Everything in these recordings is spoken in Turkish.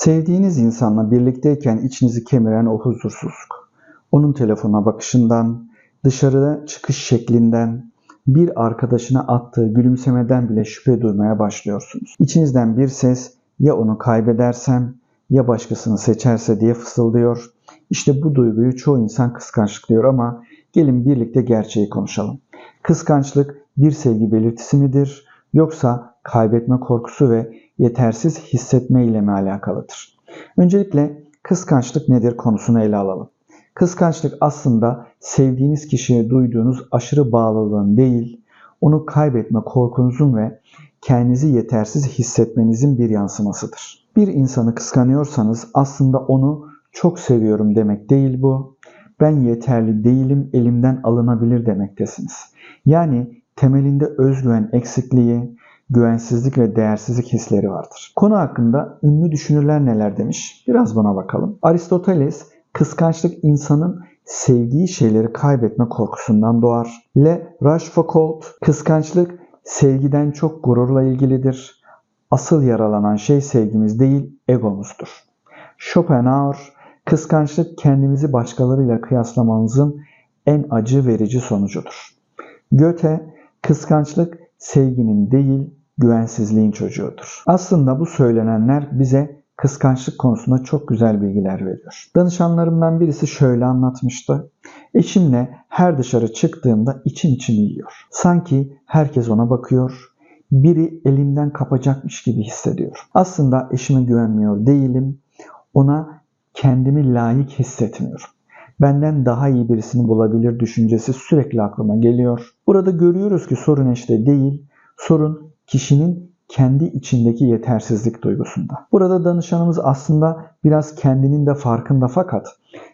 Sevdiğiniz insanla birlikteyken içinizi kemiren o huzursuzluk. Onun telefona bakışından, dışarıda çıkış şeklinden, bir arkadaşına attığı gülümsemeden bile şüphe duymaya başlıyorsunuz. İçinizden bir ses ya onu kaybedersem ya başkasını seçerse diye fısıldıyor. İşte bu duyguyu çoğu insan kıskançlık diyor ama gelin birlikte gerçeği konuşalım. Kıskançlık bir sevgi belirtisi midir yoksa kaybetme korkusu ve yetersiz hissetme ile mi alakalıdır? Öncelikle kıskançlık nedir konusunu ele alalım. Kıskançlık aslında sevdiğiniz kişiye duyduğunuz aşırı bağlılığın değil, onu kaybetme korkunuzun ve kendinizi yetersiz hissetmenizin bir yansımasıdır. Bir insanı kıskanıyorsanız aslında onu çok seviyorum demek değil bu. Ben yeterli değilim, elimden alınabilir demektesiniz. Yani temelinde özgüven eksikliği, güvensizlik ve değersizlik hisleri vardır. Konu hakkında ünlü düşünürler neler demiş? Biraz buna bakalım. Aristoteles kıskançlık insanın sevdiği şeyleri kaybetme korkusundan doğar. Le Rochefoucauld kıskançlık sevgiden çok gururla ilgilidir. Asıl yaralanan şey sevgimiz değil, egomuzdur. Schopenhauer kıskançlık kendimizi başkalarıyla kıyaslamamızın en acı verici sonucudur. Goethe kıskançlık sevginin değil, güvensizliğin çocuğudur. Aslında bu söylenenler bize kıskançlık konusunda çok güzel bilgiler veriyor. Danışanlarımdan birisi şöyle anlatmıştı. Eşimle her dışarı çıktığımda için içimi yiyor. Sanki herkes ona bakıyor, biri elimden kapacakmış gibi hissediyor. Aslında eşime güvenmiyor değilim, ona kendimi layık hissetmiyorum. Benden daha iyi birisini bulabilir düşüncesi sürekli aklıma geliyor. Burada görüyoruz ki sorun eşte değil, sorun kişinin kendi içindeki yetersizlik duygusunda. Burada danışanımız aslında biraz kendinin de farkında fakat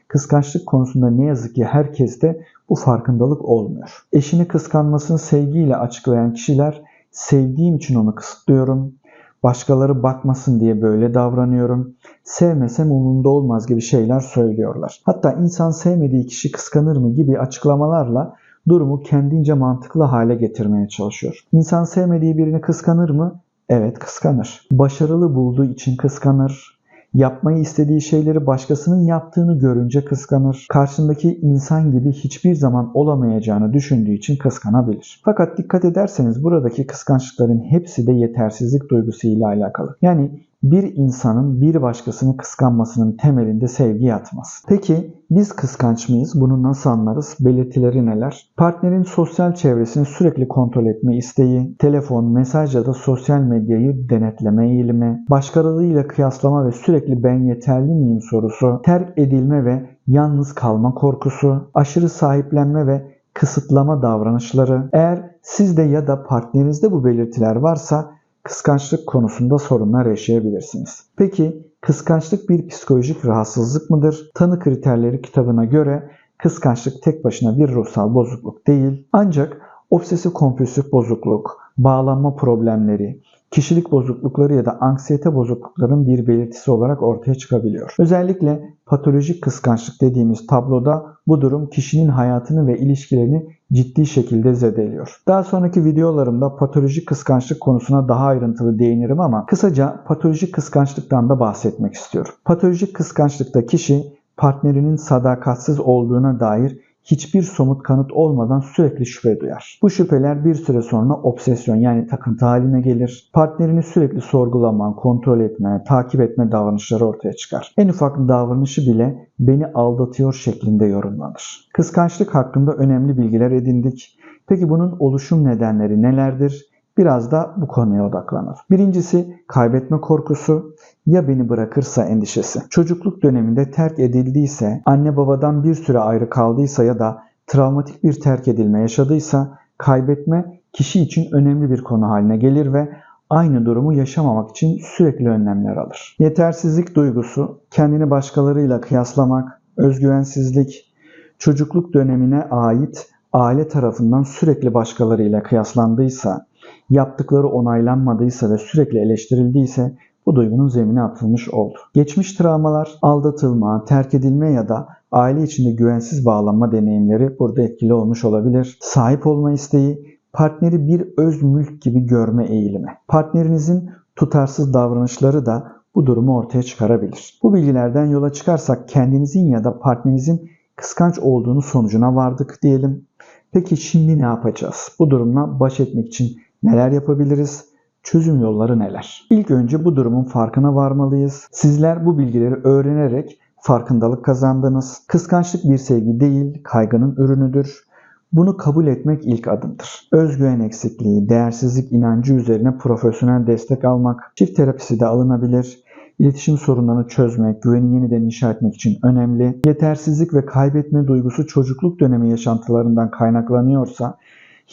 kıskançlık konusunda ne yazık ki herkeste bu farkındalık olmuyor. Eşini kıskanmasını sevgiyle açıklayan kişiler sevdiğim için onu kısıtlıyorum, başkaları bakmasın diye böyle davranıyorum, sevmesem umurumda olmaz gibi şeyler söylüyorlar. Hatta insan sevmediği kişi kıskanır mı gibi açıklamalarla durumu kendince mantıklı hale getirmeye çalışıyor. İnsan sevmediği birini kıskanır mı? Evet kıskanır. Başarılı bulduğu için kıskanır. Yapmayı istediği şeyleri başkasının yaptığını görünce kıskanır. Karşındaki insan gibi hiçbir zaman olamayacağını düşündüğü için kıskanabilir. Fakat dikkat ederseniz buradaki kıskançlıkların hepsi de yetersizlik duygusuyla alakalı. Yani bir insanın bir başkasını kıskanmasının temelinde sevgi yatmaz. Peki biz kıskanç mıyız? Bunu nasıl anlarız? Belirtileri neler? Partnerin sosyal çevresini sürekli kontrol etme isteği, telefon, mesaj ya da sosyal medyayı denetleme eğilimi, başkalarıyla kıyaslama ve sürekli ben yeterli miyim sorusu, terk edilme ve yalnız kalma korkusu, aşırı sahiplenme ve kısıtlama davranışları. Eğer sizde ya da partnerinizde bu belirtiler varsa kıskançlık konusunda sorunlar yaşayabilirsiniz. Peki kıskançlık bir psikolojik rahatsızlık mıdır? Tanı kriterleri kitabına göre kıskançlık tek başına bir ruhsal bozukluk değil. Ancak obsesif kompulsif bozukluk, bağlanma problemleri, kişilik bozuklukları ya da anksiyete bozuklukların bir belirtisi olarak ortaya çıkabiliyor. Özellikle patolojik kıskançlık dediğimiz tabloda bu durum kişinin hayatını ve ilişkilerini ciddi şekilde zedeliyor. Daha sonraki videolarımda patolojik kıskançlık konusuna daha ayrıntılı değinirim ama kısaca patolojik kıskançlıktan da bahsetmek istiyorum. Patolojik kıskançlıkta kişi partnerinin sadakatsiz olduğuna dair hiçbir somut kanıt olmadan sürekli şüphe duyar. Bu şüpheler bir süre sonra obsesyon yani takıntı haline gelir. Partnerini sürekli sorgulama, kontrol etme, takip etme davranışları ortaya çıkar. En ufak davranışı bile beni aldatıyor şeklinde yorumlanır. Kıskançlık hakkında önemli bilgiler edindik. Peki bunun oluşum nedenleri nelerdir? Biraz da bu konuya odaklanır. Birincisi kaybetme korkusu ya beni bırakırsa endişesi. Çocukluk döneminde terk edildiyse, anne babadan bir süre ayrı kaldıysa ya da travmatik bir terk edilme yaşadıysa kaybetme kişi için önemli bir konu haline gelir ve aynı durumu yaşamamak için sürekli önlemler alır. Yetersizlik duygusu, kendini başkalarıyla kıyaslamak, özgüvensizlik, çocukluk dönemine ait aile tarafından sürekli başkalarıyla kıyaslandıysa, yaptıkları onaylanmadıysa ve sürekli eleştirildiyse bu duygunun zemine atılmış oldu. Geçmiş travmalar, aldatılma, terk edilme ya da aile içinde güvensiz bağlanma deneyimleri burada etkili olmuş olabilir. Sahip olma isteği, partneri bir öz mülk gibi görme eğilimi. Partnerinizin tutarsız davranışları da bu durumu ortaya çıkarabilir. Bu bilgilerden yola çıkarsak kendinizin ya da partnerinizin kıskanç olduğunu sonucuna vardık diyelim. Peki şimdi ne yapacağız? Bu durumla baş etmek için neler yapabiliriz? Çözüm yolları neler? İlk önce bu durumun farkına varmalıyız. Sizler bu bilgileri öğrenerek farkındalık kazandınız. Kıskançlık bir sevgi değil, kaygının ürünüdür. Bunu kabul etmek ilk adımdır. Özgüven eksikliği, değersizlik inancı üzerine profesyonel destek almak, çift terapisi de alınabilir. İletişim sorunlarını çözmek, güveni yeniden inşa etmek için önemli. Yetersizlik ve kaybetme duygusu çocukluk dönemi yaşantılarından kaynaklanıyorsa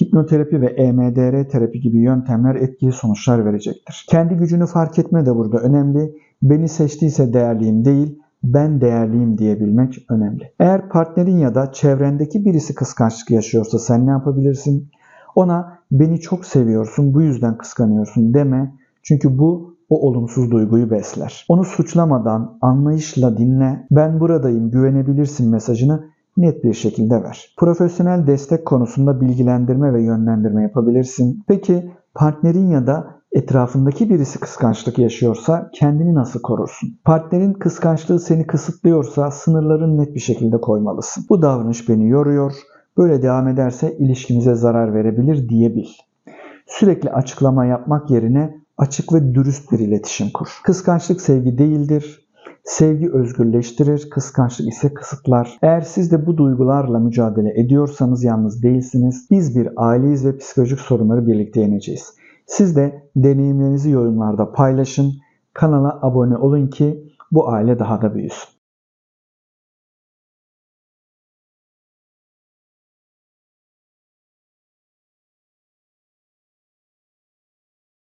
hipnoterapi ve EMDR terapi gibi yöntemler etkili sonuçlar verecektir. Kendi gücünü fark etme de burada önemli. Beni seçtiyse değerliyim değil, ben değerliyim diyebilmek önemli. Eğer partnerin ya da çevrendeki birisi kıskançlık yaşıyorsa sen ne yapabilirsin? Ona beni çok seviyorsun bu yüzden kıskanıyorsun deme. Çünkü bu o olumsuz duyguyu besler. Onu suçlamadan anlayışla dinle. Ben buradayım güvenebilirsin mesajını net bir şekilde ver. Profesyonel destek konusunda bilgilendirme ve yönlendirme yapabilirsin. Peki partnerin ya da etrafındaki birisi kıskançlık yaşıyorsa kendini nasıl korursun? Partnerin kıskançlığı seni kısıtlıyorsa sınırların net bir şekilde koymalısın. Bu davranış beni yoruyor. Böyle devam ederse ilişkinize zarar verebilir diyebil. Sürekli açıklama yapmak yerine açık ve dürüst bir iletişim kur. Kıskançlık sevgi değildir. Sevgi özgürleştirir, kıskançlık ise kısıtlar. Eğer siz de bu duygularla mücadele ediyorsanız yalnız değilsiniz. Biz bir aileyiz ve psikolojik sorunları birlikte yeneceğiz. Siz de deneyimlerinizi yorumlarda paylaşın. Kanala abone olun ki bu aile daha da büyüsün.